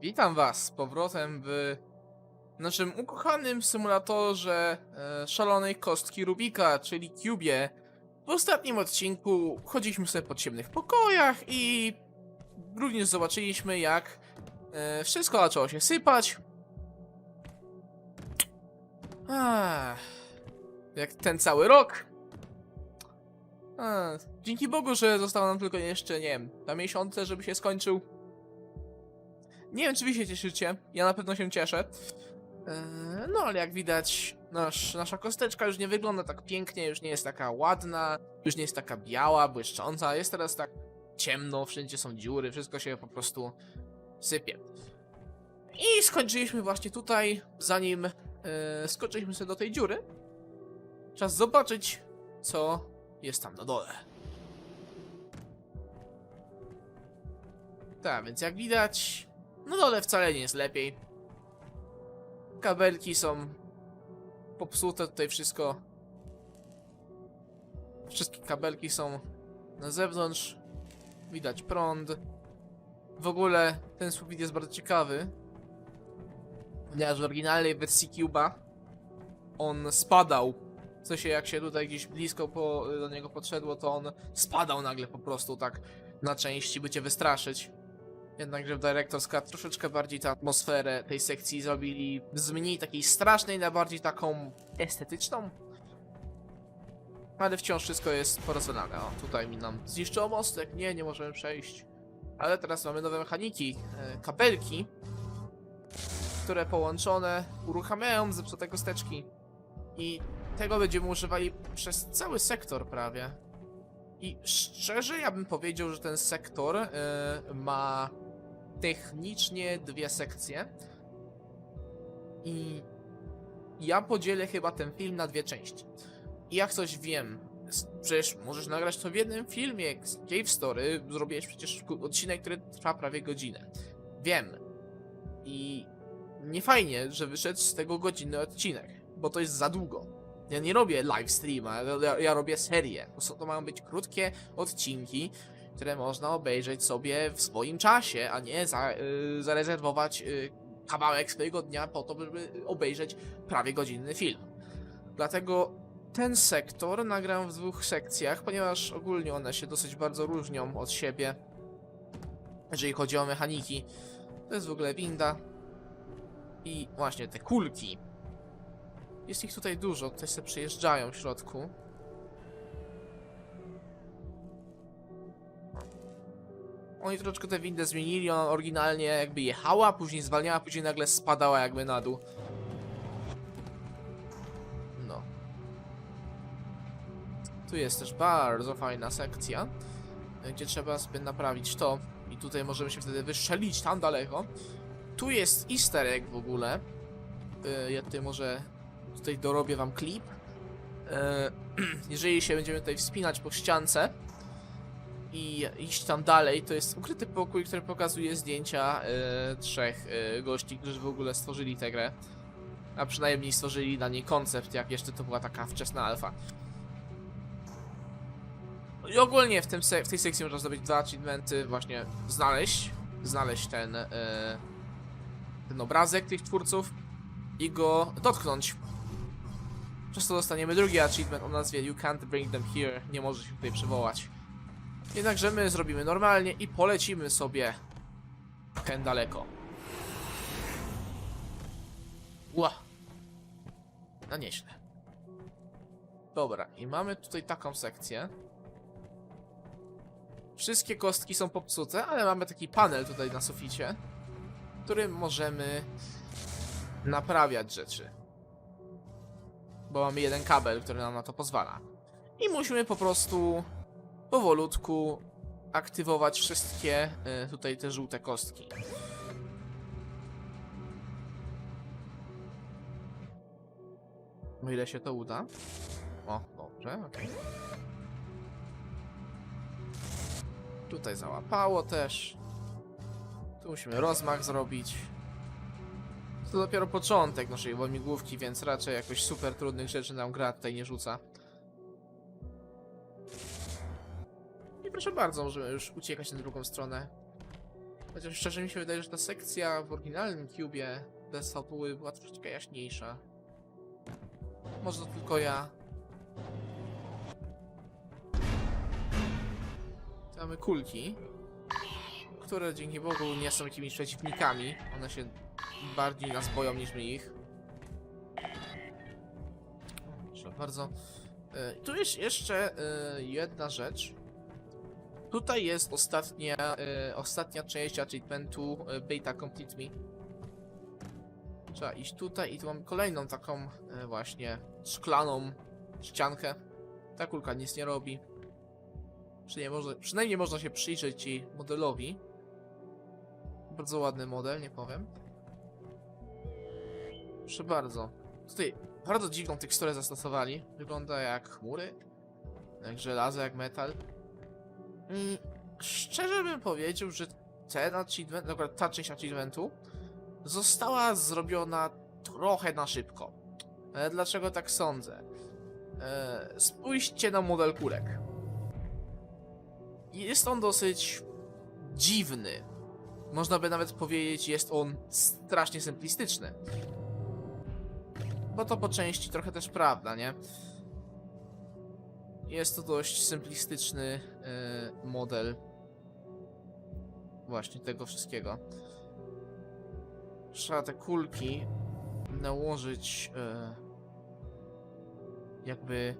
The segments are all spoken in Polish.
Witam Was z powrotem w naszym ukochanym symulatorze e, szalonej kostki Rubika, czyli Cubie. W ostatnim odcinku chodziliśmy sobie po ciemnych pokojach i również zobaczyliśmy jak e, wszystko zaczęło się sypać. Ach, jak ten cały rok. A, dzięki Bogu, że zostało nam tylko jeszcze, nie wiem, dwa miesiące, żeby się skończył. Nie wiem, czy wy się cieszycie. Ja na pewno się cieszę. Eee, No, ale jak widać, nasz, nasza kosteczka już nie wygląda tak pięknie, już nie jest taka ładna, już nie jest taka biała, błyszcząca. Jest teraz tak ciemno, wszędzie są dziury, wszystko się po prostu sypie. I skończyliśmy właśnie tutaj, zanim e, skoczyliśmy sobie do tej dziury. Czas zobaczyć, co jest tam na dole. Tak, więc jak widać, no dole wcale nie jest lepiej. Kabelki są popsute, tutaj wszystko. Wszystkie kabelki są na zewnątrz. Widać prąd. W ogóle ten sufit jest bardzo ciekawy. Ponieważ w oryginalnej wersji Cuba on spadał. W sensie jak się tutaj gdzieś blisko po, do niego podszedło, to on spadał nagle po prostu tak na części, by cię wystraszyć. Jednakże w Director's Cut troszeczkę bardziej tę atmosferę tej sekcji zrobili z mniej takiej strasznej na bardziej taką estetyczną. Ale wciąż wszystko jest porozwalane. O, tutaj mi nam zniszczyło mostek. Nie, nie możemy przejść. Ale teraz mamy nowe mechaniki. E, kabelki, które połączone uruchamiają zepsute kosteczki. I tego będziemy używali przez cały sektor prawie. I szczerze ja bym powiedział, że ten sektor e, ma technicznie dwie sekcje. I ja podzielę chyba ten film na dwie części. I jak coś wiem, przecież możesz nagrać to w jednym filmie. Cave Story zrobiłeś przecież odcinek, który trwa prawie godzinę. Wiem. I nie fajnie, że wyszedł z tego godzinny odcinek, bo to jest za długo. Ja nie robię live streama, ja, ja robię serię. To mają być krótkie odcinki, które można obejrzeć sobie w swoim czasie, a nie za, y, zarezerwować y, kawałek swojego dnia po to, żeby obejrzeć prawie godzinny film. Dlatego ten sektor nagram w dwóch sekcjach, ponieważ ogólnie one się dosyć bardzo różnią od siebie, jeżeli chodzi o mechaniki. To jest w ogóle winda. I właśnie te kulki. Jest ich tutaj dużo, tutaj sobie przejeżdżają w środku. Oni troszeczkę tę windę zmienili, ona oryginalnie jakby jechała, później zwalniała, później nagle spadała jakby na dół. No. Tu jest też bardzo fajna sekcja, gdzie trzeba sobie naprawić to i tutaj możemy się wtedy wystrzelić tam daleko. Tu jest easter egg w ogóle. Yy, Ja tutaj może tutaj dorobię wam klip. Yy, Jeżeli się będziemy tutaj wspinać po ściance i iść tam dalej, to jest ukryty pokój, który pokazuje zdjęcia yy, trzech yy, gości, którzy w ogóle stworzyli tę grę. A przynajmniej stworzyli na niej koncept, jak jeszcze to była taka wczesna alfa. I ogólnie w, tym w tej sekcji można zdobyć dwa achievementy, właśnie znaleźć, znaleźć ten, yy, ten obrazek tych twórców i go dotknąć. Przez to dostaniemy drugi achievement o nazwie You can't bring them here, nie może się tutaj przywołać. Jednakże my zrobimy normalnie i polecimy sobie hen daleko. Ła. No nieźle. Dobra, i mamy tutaj taką sekcję. Wszystkie kostki są popsute, ale mamy taki panel tutaj na suficie, którym możemy naprawiać rzeczy. Bo mamy jeden kabel, który nam na to pozwala. I musimy po prostu powolutku aktywować wszystkie y, tutaj te żółte kostki. O ile się to uda. O, dobrze, okej. Tutaj załapało też. Tu musimy rozmach zrobić. To dopiero początek naszej łamigłówki, więc raczej jakoś super trudnych rzeczy nam gra tutaj nie rzuca. Proszę bardzo, możemy już uciekać na drugą stronę. Chociaż szczerze mi się wydaje, że ta sekcja w oryginalnym Cubie bez fabuły była troszeczkę jaśniejsza. Może to tylko ja. Mamy kulki, które dzięki Bogu nie są jakimiś przeciwnikami. One się bardziej nas boją niż my ich. Proszę bardzo. E, Tu jest jeszcze e, jedna rzecz. Tutaj jest ostatnia, e, ostatnia część achievementu e, Beta Complete Me. Trzeba iść tutaj i tu mam kolejną taką e, właśnie szklaną ściankę. Ta kulka nic nie robi. Przynajmniej można, przynajmniej można się przyjrzeć jej modelowi. Bardzo ładny model, nie powiem. Proszę bardzo. Tutaj bardzo dziwną teksturę zastosowali. Wygląda jak chmury, jak żelazo, jak metal. I szczerze bym powiedział, że ten achievement, na ta część achievementu została zrobiona trochę na szybko. E, dlaczego tak sądzę? E, spójrzcie na model kulek. Jest on dosyć dziwny. Można by nawet powiedzieć, jest on strasznie simplistyczny. Bo to po części trochę też prawda, nie? Jest to dość simplistyczny e, model właśnie tego wszystkiego. Trzeba te kulki nałożyć e, jakby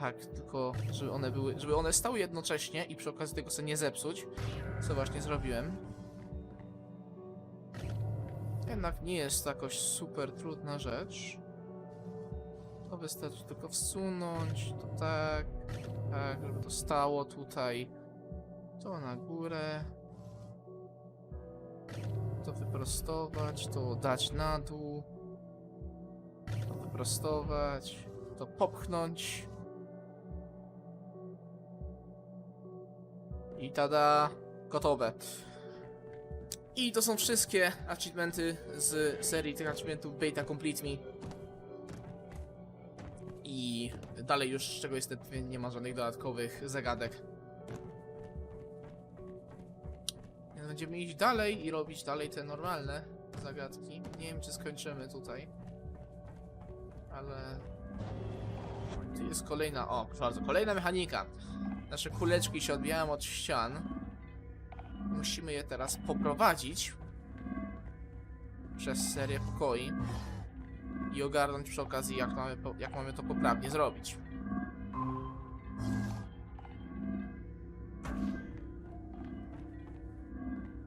tak, tylko żeby one były, żeby one stały jednocześnie i przy okazji tego sobie nie zepsuć, co właśnie zrobiłem. Jednak nie jest to jakoś super trudna rzecz. Wystarczy tylko wsunąć, to tak, tak, żeby to stało tutaj. To na górę. To wyprostować, to dać na dół. To wyprostować, to popchnąć. I tada, gotowe. I to są wszystkie achievementy z serii tych achievementów Beta Complete Me. Dalej już z czego niestety nie ma żadnych dodatkowych zagadek. Więc Będziemy iść dalej i robić dalej te normalne zagadki. Nie wiem czy skończymy tutaj. Ale... Tu jest kolejna... O, proszę bardzo, kolejna mechanika. Nasze kuleczki się odbijają od ścian. Musimy je teraz poprowadzić przez serię pokoi i ogarnąć przy okazji, jak mamy, jak mamy to poprawnie zrobić.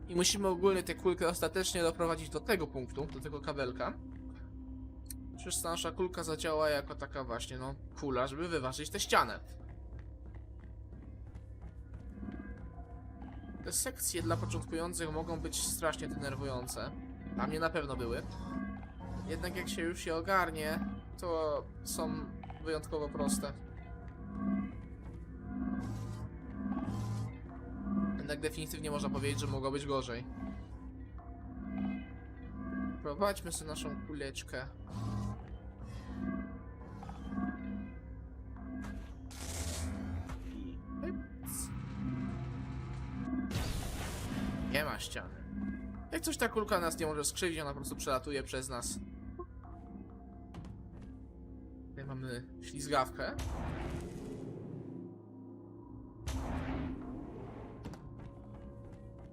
I musimy ogólnie tę kulkę ostatecznie doprowadzić do tego punktu, do tego kabelka. Przecież ta nasza kulka zadziała jako taka właśnie, no, kula, żeby wyważyć tę ścianę. Te sekcje dla początkujących mogą być strasznie denerwujące. Dla mnie na pewno były. Jednak jak się już je ogarnie, to są wyjątkowo proste. Jednak definitywnie można powiedzieć, że mogło być gorzej. Prowadźmy sobie naszą kuleczkę. Nie ma ściany. Jak coś ta kulka nas nie może skrzywdzić, ona po prostu przelatuje przez nas. Mamy ślizgawkę.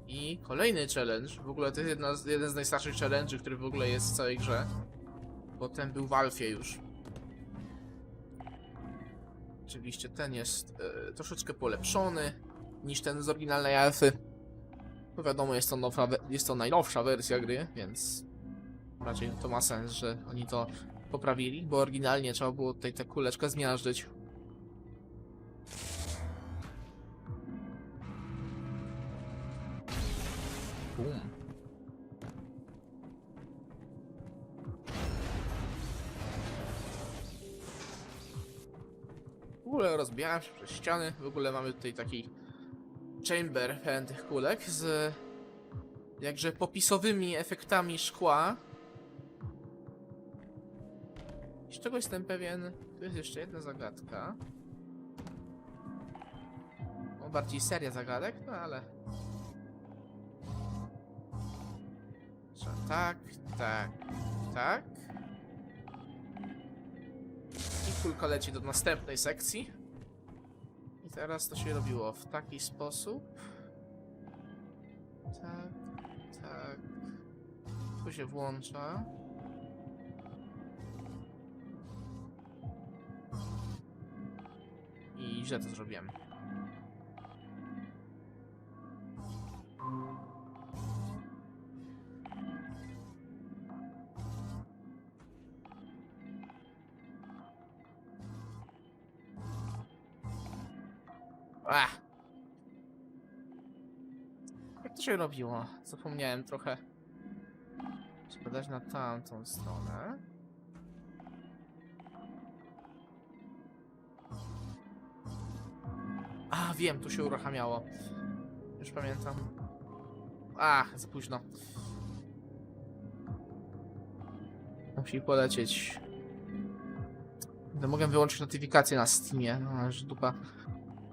I kolejny challenge. W ogóle to jest jedna jeden z najstarszych challenge'y, który w ogóle jest w całej grze. Bo ten był w Alfie już. Oczywiście ten jest e, troszeczkę polepszony niż ten z oryginalnej Alfy. No wiadomo, jest to, nowa, jest to najnowsza wersja gry, więc raczej to ma sens, że oni to poprawili, bo oryginalnie trzeba było tutaj tę kuleczkę zmiażdżyć. Bum. W ogóle rozbijałem się przez ściany, w ogóle mamy tutaj taki chamber pełen tych kulek z jakże popisowymi efektami szkła. Z czego jestem pewien, tu jest jeszcze jedna zagadka. O, bardziej seria zagadek, no ale... Tak, tak, tak. I kulka leci do następnej sekcji. I teraz to się robiło w taki sposób. Tak, tak. Tu się włącza. I źle to zrobiłem. Ach. Jak to się robiło? Zapomniałem trochę. Trzeba dać na tamtą stronę. A, wiem, tu się uruchamiało. Już pamiętam. Ach, za późno. Musi polecieć. No, mogę wyłączyć notyfikacje na Steamie, no że dupa.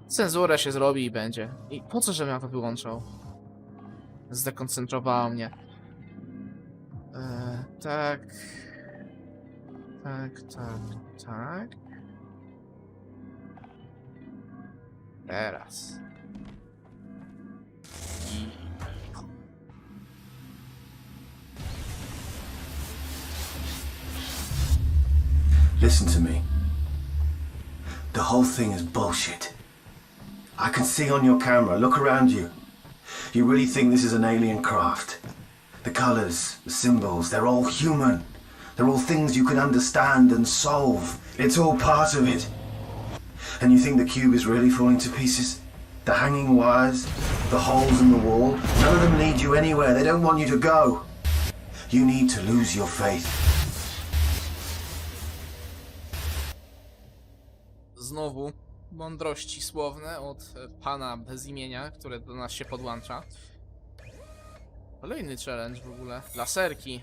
Cenzura się zrobi i będzie. I po co, żebym ja to wyłączał? Zdekoncentrowało mnie. E, tak. Tak, tak, tak. Teraz. Listen to me. The whole thing is bullshit. I can see on your camera. Look around you. You really think this is an alien craft? The colors, the symbols, they're all human. They're all things you can understand and solve. It's all part of it. And you think the cube is really falling to pieces? The hanging wires, the holes in the wall, none of them lead you anywhere. They don't want you to go. You need to lose your faith. Znowu mądrości słowne od e, pana bez imienia, które do nas się podłącza. Kolejny challenge w ogóle. Laserki.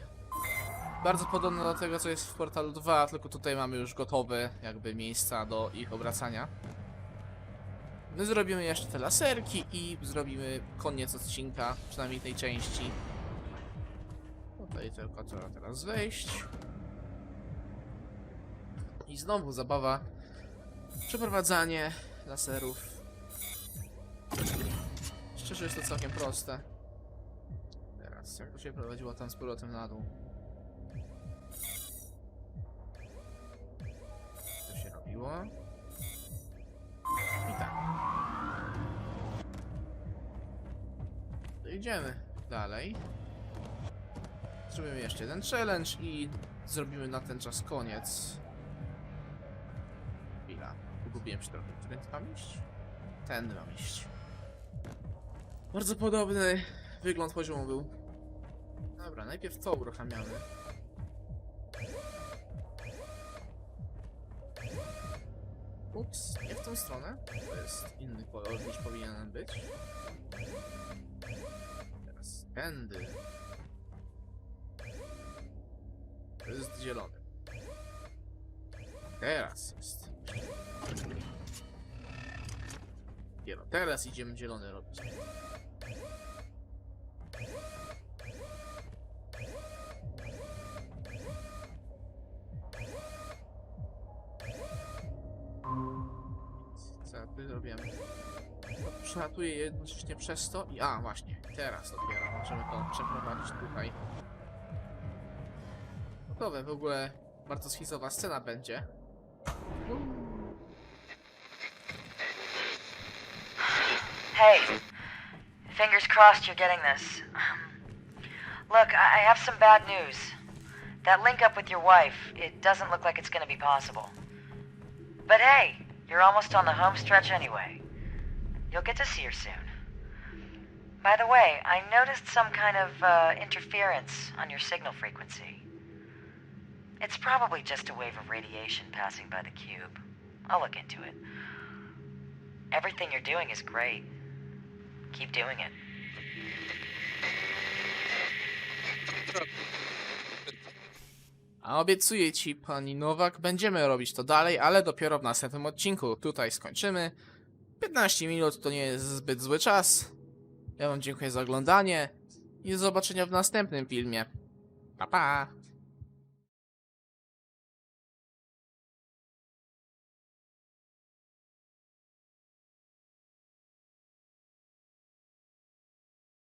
Bardzo podobne do tego, co jest w Portalu 2, tylko tutaj mamy już gotowe jakby miejsca do ich obracania. My zrobimy jeszcze te laserki i zrobimy koniec odcinka, przynajmniej tej części. Tutaj tylko trzeba teraz wejść. I znowu zabawa Przeprowadzanie laserów. Szczerze jest to całkiem proste. Teraz, jak się prowadziło tam z powrotem na dół. I tak. To idziemy dalej. Zrobimy jeszcze jeden challenge i zrobimy na ten czas koniec. Chwila. Pogubiłem się trochę. Którędy mam iść? Tędy mam iść. Bardzo podobny wygląd poziomu był. Dobra, najpierw to uruchamiamy. W tą stronę. To jest inny kolor niż powinienem być. Teraz tędy. To jest zielony. Teraz jest. Dopiero teraz idziemy zielony robić. Zrobiłem? Przelatuję jednocześnie przez to i... A, właśnie. Teraz dopiero możemy to przeprowadzić tutaj. Gotowe, w ogóle bardzo schizowa scena będzie. Hey, fingers crossed you're getting this. Look, I I have some bad news. That link up with your wife, it doesn't look like it's gonna be possible. But hey, you're almost on the home stretch anyway. You'll get to see her soon. By the way, I noticed some kind of uh, interference on your signal frequency. It's probably just a wave of radiation passing by the cube. I'll look into it. Everything you're doing is great. Keep doing it. A obiecuję ci, pani Nowak, będziemy robić to dalej, ale dopiero w następnym odcinku. Tutaj skończymy. 15 minut to nie jest zbyt zły czas. Ja wam dziękuję za oglądanie i do zobaczenia w następnym filmie. Pa pa!